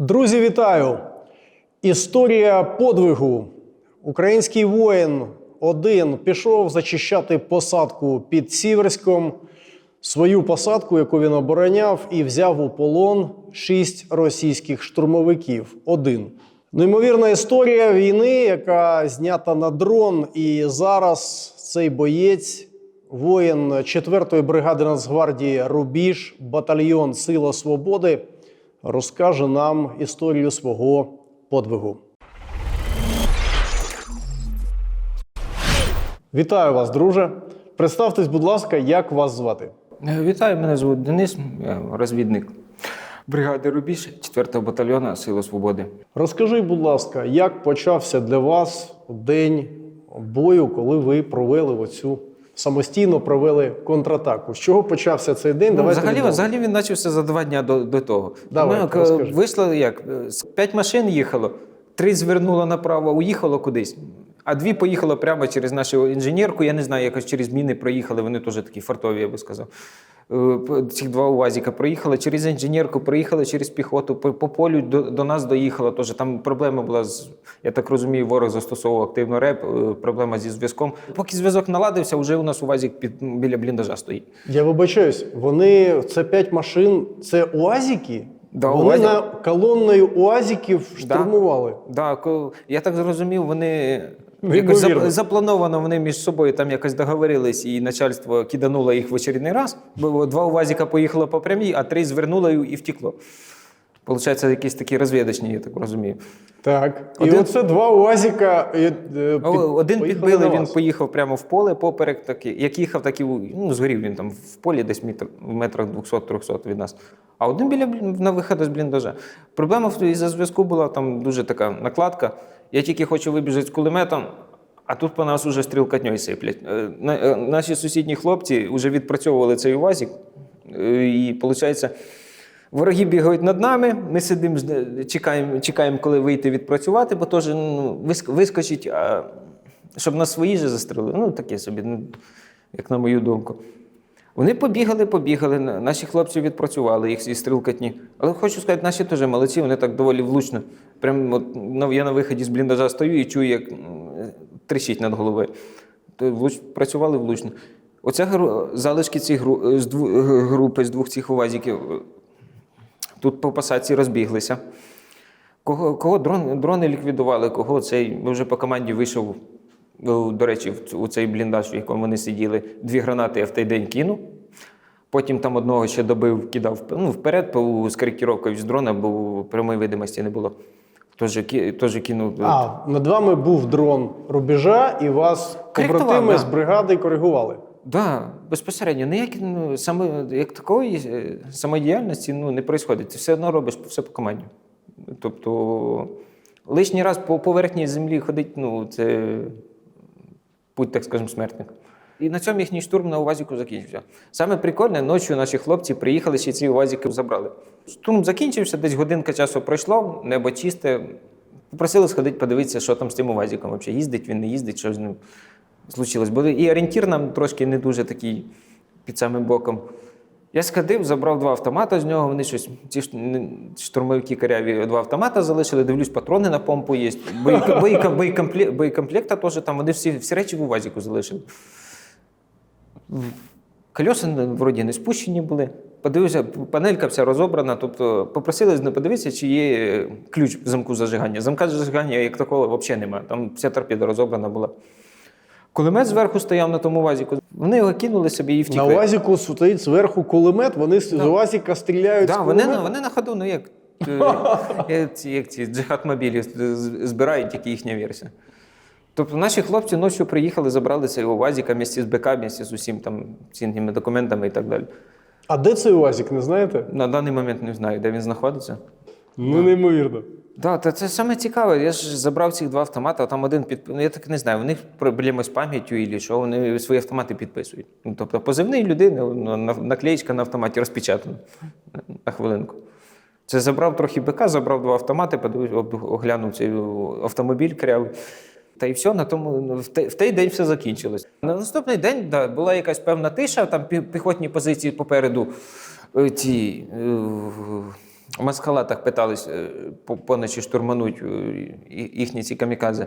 Друзі, вітаю! Історія подвигу. Український воїн один пішов зачищати посадку під Сіверськом. Свою посадку, яку він обороняв, і взяв у полон шість російських штурмовиків. Один. Неймовірна історія війни, яка знята на дрон. І зараз цей боєць, воїн 4-ї бригади Нацгвардії Рубіж, батальйон Сила Свободи, розкаже нам історію свого подвигу. Вітаю вас, друже. Представтесь, будь ласка, як вас звати? Е, Вітаю, мене звуть Денис, я розвідник бригади Рубіж 4-го батальйону Сили Свободи. Розкажи, будь ласка, як почався для вас день бою, коли ви провели оцю самостійно провели контратаку? З чого почався цей день? Ну, Давайте взагалі, відомо. взагалі він почався за два дні до, до того. Давай, Ми, е, розкажи. вийшло як? е, П'ять машин їхало, три звернуло направо, уїхало кудись. А дві поїхало прямо через нашу інженерку. Я не знаю, якось через міни проїхали. Вони теж такі фартові, я би сказав. Е, Ці два УАЗіка проїхали через інженерку, проїхали через піхоту, по, по полю до, до нас доїхало. Теж там проблема була з, я так розумію, ворог застосовував активно реп, е, проблема зі зв'язком. Поки зв'язок наладився, вже у нас УАЗік під, біля бліндажа стоїть. Я вибачаюсь, вони це п'ять машин, це УАЗіки? Да, вони УАЗик. на колонною УАЗіків штурмували. Да, ко- я так зрозумів, вони Ну, якось зап- заплановано вони між собою там якось договорились, і начальство кидануло їх в очередний раз. Бо два УАЗіка поїхало по прямій, а три звернуло і втекло. Получається, якісь такі розвідочні, я так розумію. Так. І Один- оце два УАЗіка. е, е, під- Один поїхали підбили, на він вас. поїхав прямо в поле поперек. Такий. Як їхав, так і у- ну, згорів він там в полі, десь метр, в метрах 200-300 від нас. А один біля блін- на виходу з бліндажа. Проблема в- із-за зв'язку була там дуже така накладка. Я тільки хочу вибіжати з кулеметом. А тут по нас уже стрілкатньою сиплять. Е, е, Наші сусідні хлопці вже відпрацьовували цей УАЗик. Е, І виходить, Вороги бігають над нами, ми сидимо, чекаємо, чекаємо, коли вийти відпрацювати, бо теж ну, вискочить, щоб нас свої же застрелили. Ну, таке собі, ну, як на мою думку. Вони побігали, побігали, наші хлопці відпрацювали їх зі стрілкатні. Але хочу сказати, наші теж молодці, вони так доволі влучно. Прям от, я на виході з бліндажа стою і чую, як тріщить над головою. Влуч, працювали влучно. Оця гру- залишки цієї гру, з дву, групи з двох цих увазіків Тут по посадці розбіглися. Кого, кого дрон, дрони ліквідували, кого цей. Ми вже по команді вийшов, ну, до речі, у цей бліндаж, в якому вони сиділи, дві гранати я в той день кинув. Потім там одного ще добив, кидав ну, вперед, по, з коректировкою з дрона, бо прямої видимості не було. Теж, ки- кинув. А, над вами був дрон рубежа, і вас побратими да. з бригади коригували. Да, безпосередньо. Ніяк, ну, саме, як такої е, самодіяльності ну, не відбувається. Ти все одно робиш все по команді. Тобто лишній раз по поверхні землі ходить, ну, це путь, так скажемо, смертник. І на цьому їхній штурм на увазіку закінчився. Саме прикольне, ночі наші хлопці приїхали, ще ці увазіки забрали. Штурм закінчився, десь годинка часу пройшло, небо чисте. Попросили сходити, подивитися, що там з тим увазіком. взагалі їздить, він не їздить, що з ним случилось. Бо і орієнтір нам трошки не дуже такий під самим боком. Я сходив, забрав два автомата з нього. Вони щось, ці штурмовики коряві, два автомата залишили. Дивлюсь, патрони на помпу є. Боєкомплект, боєкомплект, боєкомплекта теж там. Вони всі, всі речі в УАЗіку залишили. Кольоса ну, вроді не спущені були. Подивився, панелька вся розобрана. Тобто попросили з- подивитися, чи є ключ в замку зажигання. Замка зажигання як такого взагалі немає. Там вся торпеда розобрана була. Кулемет зверху стояв на тому вазіку. Вони його кинули собі і На втікли. УАЗіку стоїть зверху кулемет, вони з УАЗіка стріляють Да, з вони, кулемета. вони на ходу, ну як, е, як ці, як джихад-мобілі збирають, тільки їхня версія. Тобто наші хлопці ночі приїхали, забрали цей УАЗіка місці з БК, місці з усім там цінними документами і так далі. А де цей УАЗік, не знаєте? На даний момент не знаю, де він знаходиться. Ну, неймовірно. Да, та це саме цікаве. Я ж забрав цих два автомати, а там один під. Ну, я так не знаю, у них проблеми з пам'яттю і що вони свої автомати підписують. Ну, тобто позивний людини, ну, на- наклеєчка на автоматі розпечатана на хвилинку. Це забрав трохи БК, забрав два автомати, подивився, оглянув цей автомобіль крявий. Та й все, на тому ну, в те- в той день все закінчилось. На наступний день да, була якась певна тиша, там піхотні позиції попереду. е, Ті, е, в маскалатах питались е, поночі штурмануть е, їхні ці камікадзе.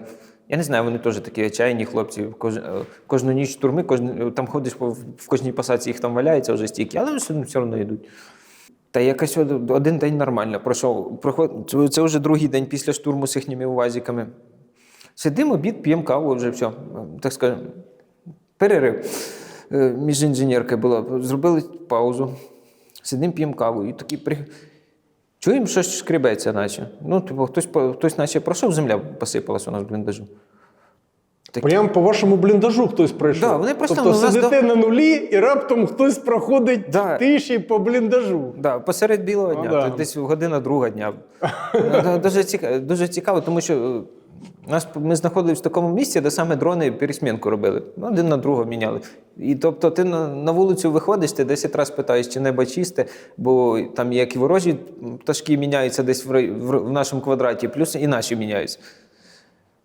Я не знаю, вони теж такі отчаянні хлопці. Кож, е, кожну ніч штурми, кожн, там ходиш в кожній посадці, їх там валяється вже стільки, але вони все, одно йдуть. Та якось один день нормально пройшов. Проход... це- вже другий день після штурму з їхніми увазіками. Сидимо, обід, п'ємо каву, вже все, так скажемо, перерив між інженеркою було. Зробили паузу. Сидимо, п'ємо каву. І такі при... чуємо, щось шкребеться, наче. Ну, типу, хтось, хтось наче пройшов, земля посипалась у нас в бліндажу. Так- Прямо по вашому бліндажу хтось пройшов. Да, вони просто, тобто ну, сидите до... на нулі і раптом хтось проходить Да. тиші по бліндажу. Да, посеред білого Ну, дня, да. десь година друга дня. Ну, Дуже цікаво, дуже цікаво, тому що е, нас, ми знаходилися в такому місці, де саме дрони пересмінку робили. Один на другого міняли. І тобто ти на, на вулицю виходиш, ти 10 разів питаєш, чи небо чисте, бо там як і ворожі пташки міняються десь в, в, в нашому квадраті, плюс і наші міняються.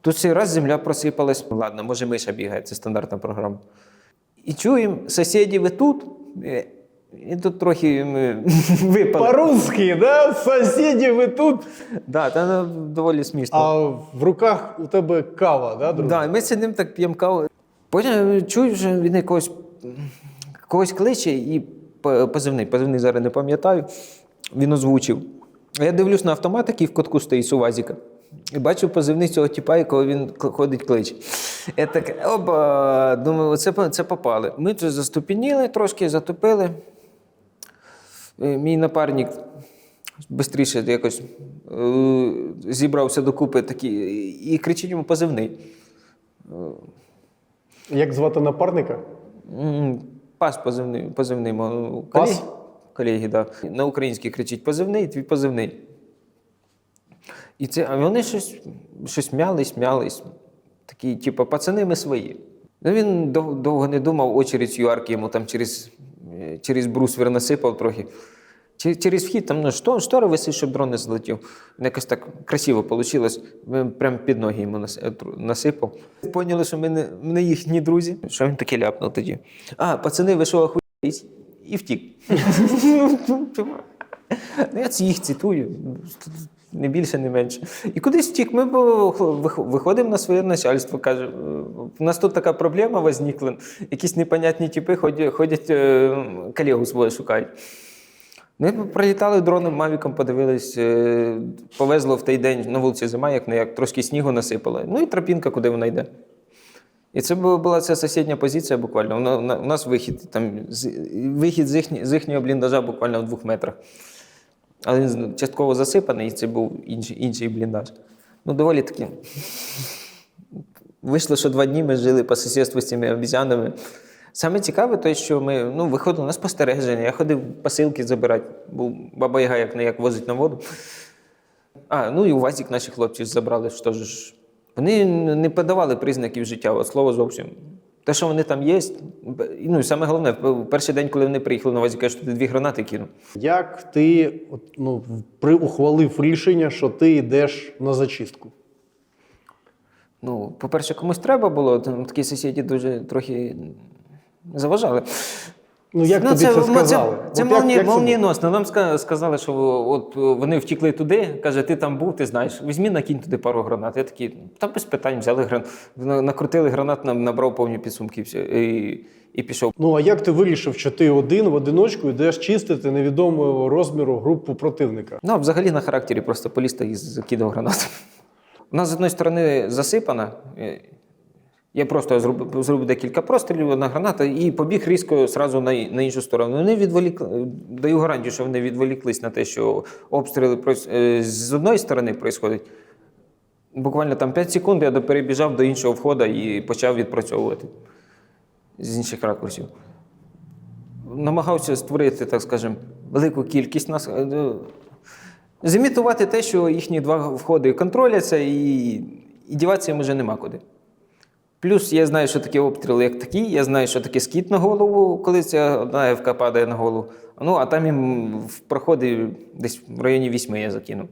Тут цей раз земля просипалась. Ладно, може, миша бігає, це стандартна програма. І чуємо, сусіді, ви тут? І тут трохи ми випали. По-русски, да? Сусіді, ви тут. Да, та ну, доволі смішно. А в руках у тебе кава, да, друже? Да, ми сидимо так п'ємо каву. Потім чую, що він якогось когось кличе і позивний. Позивний зараз не пам'ятаю. Він озвучив. А Я дивлюсь на автомат, який в кутку стоїть з УАЗіка. І бачу позивний цього тіпа, якого він ходить кличе. Я так, оба, думаю, це, це попали. Ми тут заступініли, трошки затопили. Е, Мій напарник швидше якось е, зібрався докупи такі і кричить йому позивний. Як звати напарника? Пас позивний, позивний Пас? колеги, да. на українській кричить позивний, твій позивний. І це, а вони щось, щось мялись, мялись. Такі, типу, пацани ми свої. Ну, він дов- довго не думав, очередь юарки йому там через, е, через брусвір насипав трохи. Через вхід там ну, штори висить, щоб дрон не злетів. Якось так красиво вийшло. Прямо під ноги йому е, насипав. Поняли, що ми не, не їхні друзі. Що він таке ляпнув тоді? А, пацани, ви що? І втік. Ну, я їх цитую, не більше, не менше. І кудись втік. Ми виходимо на своє начальство. Каже, «Е, у нас тут така проблема возникла. Якісь непонятні типи ходять, ходять е, колегу свого шукають. Ми прилітали дроном, мавіком подивились, е, повезло в той день на вулиці зима, як не як трошки снігу насипало. Ну і тропінка, куди вона йде. І це була ця сусідня позиція буквально. У нас вихід, там, вихід з, їхні, з їхнього бліндажа буквально в двох метрах. Але він частково засипаний, і це був інший, інший бліндаж. Ну, доволі таки. Вийшло, що два дні ми жили по сусідству з цими обізянами. Саме цікаве, те, що ми ну, виходили на спостереження. Я ходив посилки забирати, бо баба Яга як не як возить на воду. А, ну і у ВАЗік наші хлопці забрали, що ж. Вони не подавали признаків життя, от слово зовсім. Те, що вони там є, ну і саме головне, в перший день, коли вони приїхали на увазі, кажуть, що ти дві гранати кинув. Як ти ну, при, ухвалив рішення, що ти йдеш на зачистку? Ну, по-перше, комусь треба було, там такі сусіди дуже трохи заважали. Ну, як тобі це, ну, сказали? Це, це як- молні, як це молнієносно. Нам сказали, що от вони втікли туди. Каже, ти там був, ти знаєш. Візьмі, накинь туди пару гранат. Я такий, та без питань взяли гранат. Накрутили гранат, набрав повні підсумки і все, і, і пішов. Ну, а як ти вирішив, що ти один в одиночку йдеш чистити невідомого розміру групу противника? Ну, взагалі на характері просто поліз та і закидав гранат. У нас з одної сторони засипана. Я просто зробив, зробив декілька прострілів, одна граната, і побіг різко зразу на, на іншу сторону. Вони відволікли, даю гарантію, що вони відволіклись на те, що обстріли е, з одної сторони происходять. Буквально там 5 секунд я перебіжав до іншого входу і почав відпрацьовувати з інших ракурсів. Намагався створити, так скажемо, велику кількість нас. е, Зімітувати те, що їхні два входи контроляться, і, і діватися їм вже нема куди. Плюс я знаю, що таке обстріл як такий, я знаю, що таке скіт на голову, коли ця одна ФК падає на голову. Ну, а там їм в проходи десь в районі вісьми я закинув.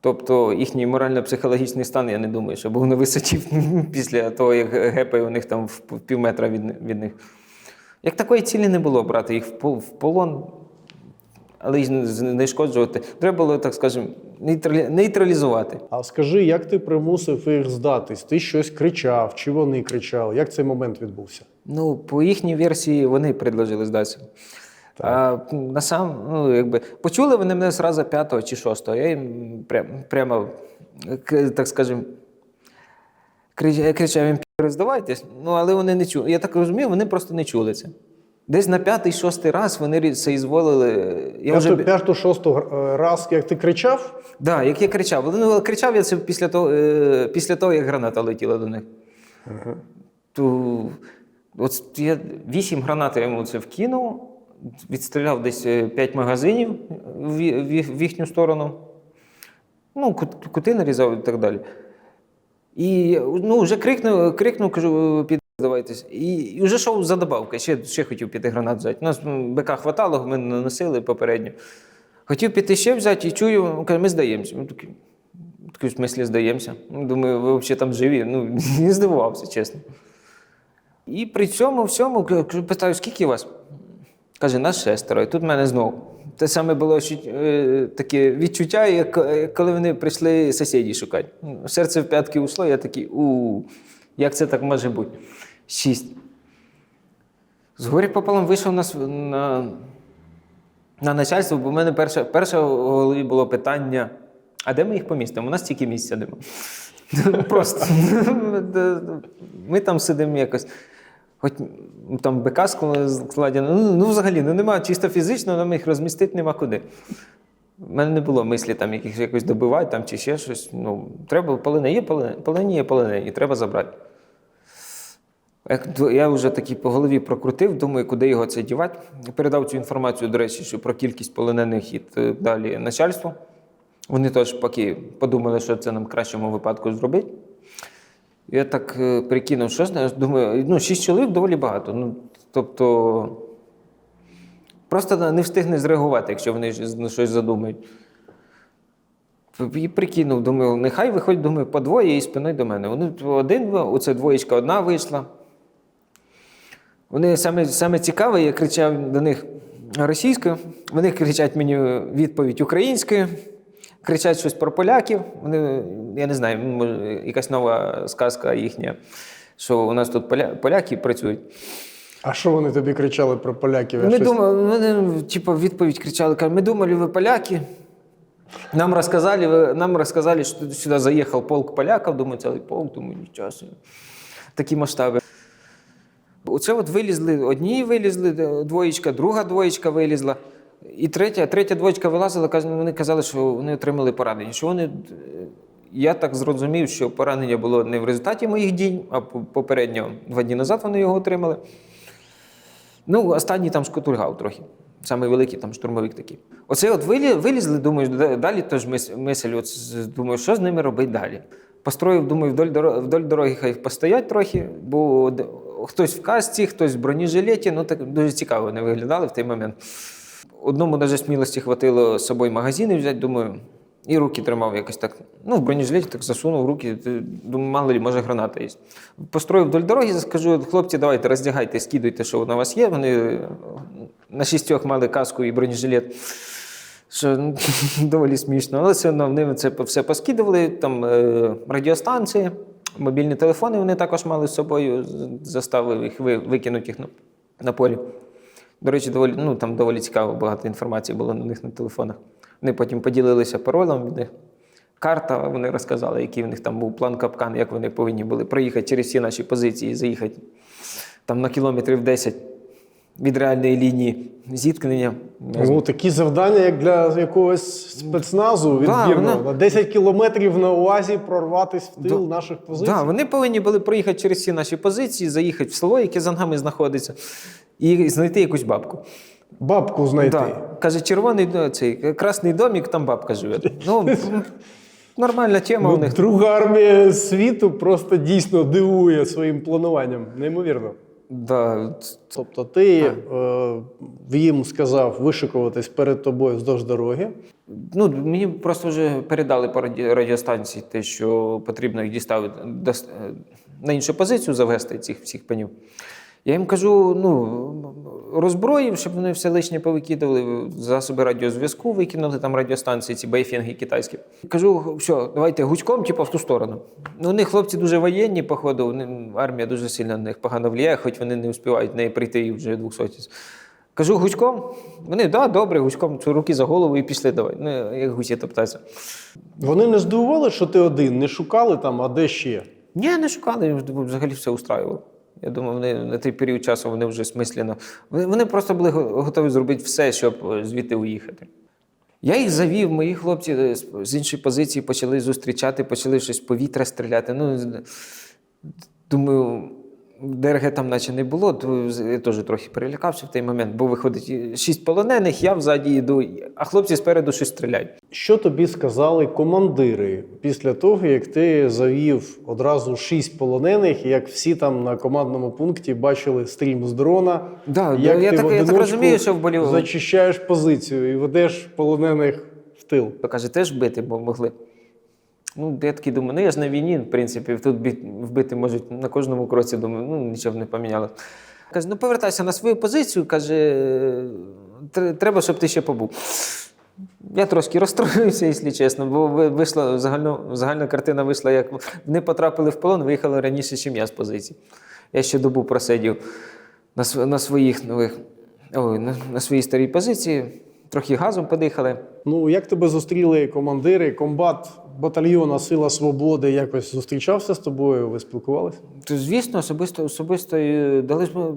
Тобто їхній морально-психологічний стан, я не думаю, що був на висоті після того, як гепає у них там в пів метра від, від них. Як такої цілі не було брати їх в полон, але й знешкоджувати. Треба було, так скажемо, нейтралі- нейтралізувати. А скажи, як ти примусив їх здатись? Ти щось кричав, чи вони кричали? Як цей момент відбувся? Ну, по їхній версії вони предложили здатися. А на сам, ну, якби, почули вони мене зразу п'ятого чи шостого. Я їм прям, прямо, так скажемо, кричав їм «Пі***ри, здавайтесь. Ну, але вони не чули. Я так розумію, вони просто не чули це. Десь на п'ятий, шостий раз вони це ізволили. Я вже... П'яту, п'яту, шосту е, раз, як ти кричав, Да, як я кричав. Ну, кричав я це після того, е, після того, як граната летіла до них. То, от я вісім гранат я йому це вкинув, відстріляв десь е, п'ять магазинів в, в, в їхню сторону. Ну, кут- кути нарізав і так далі. І ну, вже крикнув, крикнув, кажу, під здавайтесь. І, і вже йшов за добавкою. Ще, ще хотів піти гранат взяти. У нас БК хватало, ми наносили попередньо. Хотів піти ще взяти і чую, каже, ми здаємося. Ми такі, такий, в смислі здаємося. Думаю, ви взагалі там живі. Ну, не здивувався, чесно. І при цьому всьому питаю, скільки вас? Каже, нас шестеро. І тут мене знову. Те саме було е, таке відчуття, як коли вони прийшли сусідів шукати. Серце в п'ятки ушло, я такий, у як це так може бути? Шість. Згорі пополам вийшов на, на, на начальство, бо в мене перше, перше в голові було питання: а де ми їх помістимо? У нас тільки місця нема. Просто ми там сидимо якось. Хоч там БК складено, ну, ну взагалі ну, нема чисто фізично, нам їх розмістити нема куди. У мене не було мислі там яких якось добивати там, чи ще щось. Ну, треба полоне, є полоне, полоні є полоне, і треба забрати. Я вже такі по голові прокрутив, думаю, куди його це дівати. Передав цю інформацію, до речі, що про кількість полонених і далі начальству. Вони теж поки подумали, що це нам в кращому випадку зробити. Я так е, прикинув, що знаєш, думаю, ну, шість чоловік доволі багато. Ну, тобто, просто не встигне зреагувати, якщо вони щось задумають. І прикинув, думаю, нехай виходять, думаю, по двоє і спиною до мене. Вони один, оце двоєчка одна вийшла. Вони саме, саме цікаве, я кричав до них російською, вони кричать мені відповідь українською, кричать щось про поляків. Вони, я не знаю, може, якась нова сказка їхня, що у нас тут поля, поляки працюють. а що вони тобі кричали про поляків? Ми щось- думали, вони, типу, відповідь кричали, кажуть, ми думали, ви поляки. Нам рассказали, вы- нам рассказали, что сюда заехал полк поляков, думаю, цілий полк, думаю, нічого. Такі масштаби. Оце от вилізли, одні вилізли, двоєчка, друга двоєчка вилізла. І третя, третя двоєчка вилазила, вони казали, що вони отримали поранення. Що вони, е, я так зрозумів, що поранення було не в результаті моїх дій, а по- попередньо два дні назад вони його отримали. Ну, останній там шкутульгав трохи. Самий великий там штурмовик такий. Оце от вилізли, думаю, далі теж мис- мисль, думаю, що з ними робити далі. Построїв, думаю, вдоль дороги, вдоль дороги хай постоять трохи, бо хтось в касці, хтось в бронежилеті, ну так дуже цікаво вони виглядали в той момент. Одному навіть смілості хватило з собою магазини взяти, думаю, і руки тримав якось так. Ну, в бронежилеті так засунув руки, думаю, мало ли, може граната є. Построїв вдоль дороги, скажу, хлопці, давайте роздягайте, скидуйте, що на вас є. Вони е, на шістьох мали каску і бронежилет. Що ну, доволі смішно, але все одно вони це все поскидували. Там е, радіостанції, мобільні телефони вони також мали з собою, заставили їх викинути їх на полі. До речі, доволі, ну, там доволі цікаво, багато інформації було на них на телефонах. Вони потім поділилися паролем від них. Карта, вони розказали, який в них там був план капкан, як вони повинні були проїхати через всі наші позиції, заїхати там на кілометрів 10 від реальної лінії зіткнення. Ну, такі завдання, як для якогось спецназу Да, відбірного. вона- На 10 кілометрів на УАЗі прорватися в тил наших позицій. Да, вони повинні були проїхати через всі наші позиції, заїхати в село, яке за нами знаходиться, і знайти якусь бабку. Бабку знайти. Да. Каже, червоний цей красний домик, там бабка живе. Ну, нормальна тема у Ну, них. Друга армія світу просто дійсно дивує своїм плануванням. Неймовірно. Да. Тобто ти е, їм сказав вишикуватись перед тобою вздовж дороги. Ну, мені просто вже передали по раді- радіостанції те, що потрібно їх діставити е, на іншу позицію, завести цих всіх панів. Я їм кажу: ну, роззброїв, щоб вони все лишнє повикидували, засоби радіозв'язку викинули, там радіостанції, ці бейфінги китайські. Кажу, все, давайте гуськом, типу, в ту сторону. Ну, вони хлопці дуже воєнні, походу, вони, армія дуже сильно на них погано впливає, хоч вони не встигають в неї прийти і вже 200. Кажу, гуськом. Вони, да, добре, гуськом, руки за голову і пішли давай. Ну, як гусі топтаться. Вони не здивували, що ти один, не шукали там, а де ще? Ні, не шукали, взагалі все устраювало. Я думаю, вони на той період часу вони вже смислено. Вони, просто були готові зробити все, щоб е, звідти уїхати. Я їх завів, мої хлопці е, з- іншої позиції почали зустрічати, почали щось повітря стріляти. Ну, думаю, ДРГ там наче не було, то я теж трохи перелякався в той момент, бо виходить шість полонених, я взаді йду, а хлопці спереду щось стріляють. Що тобі сказали командири після того, як ти завів одразу шість полонених, як всі там на командному пункті бачили стрім з дрона? Да, як я ти так- я так розумію, що в болів- зачищаєш позицію і ведеш полонених в тил. То каже, теж бити, бо могли. Ну, я такий думаю, ну я ж на війні, в принципі, тут вбити можуть на кожному кроці, думаю, ну нічого не поміняло. Каже, ну повертайся на свою позицію, каже, треба, щоб ти ще побув. Я трошки розстроївся, якщо чесно, бо вийшла загально, загальна картина вийшла, як вони потрапили в полон, виїхали раніше, ніж я з позиції. Я ще добу просидів на, на своїх нових, ой, на, на своїй старій позиції, трохи газом подихали. Ну як тебе зустріли командири, комбат батальйона Сила Свободи якось зустрічався з тобою? Ви спілкувалися? То, звісно, особисто, особисто е, дали змогу,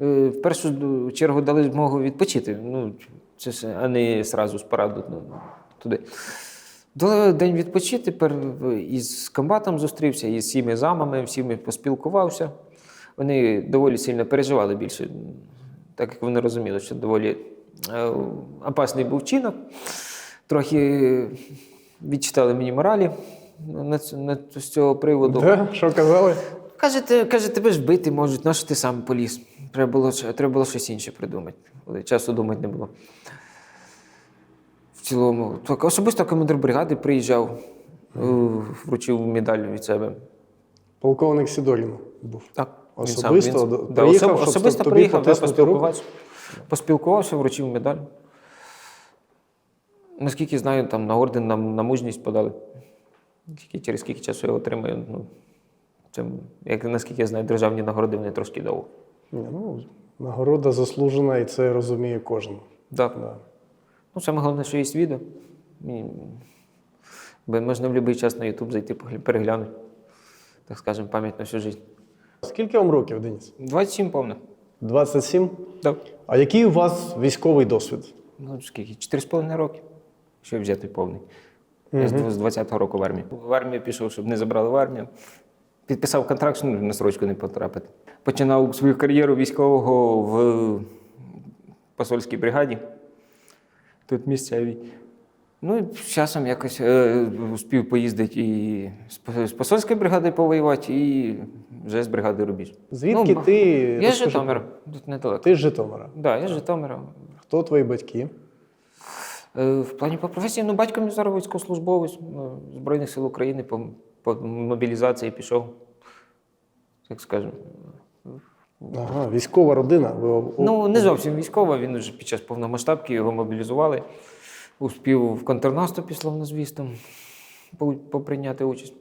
е, в першу чергу дали змогу відпочити. Ну, це ж, а не зразу з параду ну, туди. Дали день відпочити, пер, із комбатом зустрівся, із всіми замами, всіми поспілкувався. Вони доволі сильно переживали більше, так як вони розуміли, що доволі опасний був вчинок. Трохи відчитали мені моралі на, на, з цього приводу. Да? Що казали? Каже, ти, каже, тебе ж бити можуть, на що ти сам поліз? Треба було, треба було щось інше придумати. Але часу думати не було. В цілому, так, особисто командир бригади приїжджав, е, вручив медаль від себе. Полковник Сідорін був. Так, він сам- Особисто він- да, приїхав, щоб особисто тобі приїхав, да, руку? Поспілкувався. Вручив медаль. Наскільки знаю, там на орден на, на мужність подали. Тільки через скільки часу я отримаю. Ну, це, як, наскільки я знаю, державні нагороди вони трошки довго. Ну, нагорода заслужена, і це розуміє кожен. Так. Да. Ну, саме головне, що є відео. І, бо можна в будь-який час на YouTube зайти переглянути. Так скажемо, пам'ять на всю життя. Скільки вам років, Деніс? 27 повних. 27? Так. А який у вас військовий досвід? Ну, скільки? 4,5 роки. Що взяти повний. Я з 20-го року в армії. В армію пішов, щоб не забрали в армію. Підписав контракт, щоб на срочку не потрапити. Починав свою кар'єру військового в посольській бригаді. Тут місцевій. Ну, і з часом якось е, успів поїздити і з з посольської бригади повоювати, і вже з бригади рубіж. Звідки Ну, ти? Я з Розкажи. Житомира, тут недалеко. Ти з Житомира. Так, да, я з Житомира. Хто твої батьки? Е, В плані по професії, ну, батько мій зараз військовослужбовець е, Збройних сил України по, по мобілізації пішов. Так скажемо. Ага, військова родина. Ви Ну, не зовсім військова, він вже під час повномасштабки його мобілізували. Успів в контрнаступі славнозвістом по- поприйняти участь.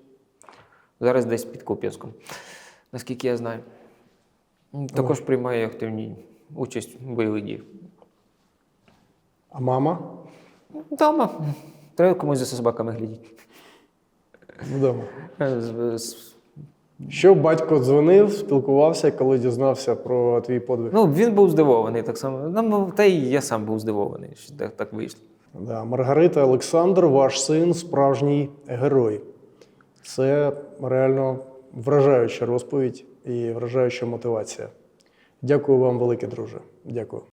Зараз десь під Куп'янськом, наскільки я знаю. Також приймає активні участь в бойових діях. А мама? Дома. Треба комусь за собаками глядіти. Вдома. Е, Що батько дзвонив, спілкувався, коли дізнався про твій подвиг? Ну, він був здивований так само. Ну, та й я сам був здивований, що так, так вийшло. Да, Маргарита Олександр, ваш син, справжній герой. Це реально вражаюча розповідь і вражаюча мотивація. Дякую вам, велике друже. Дякую.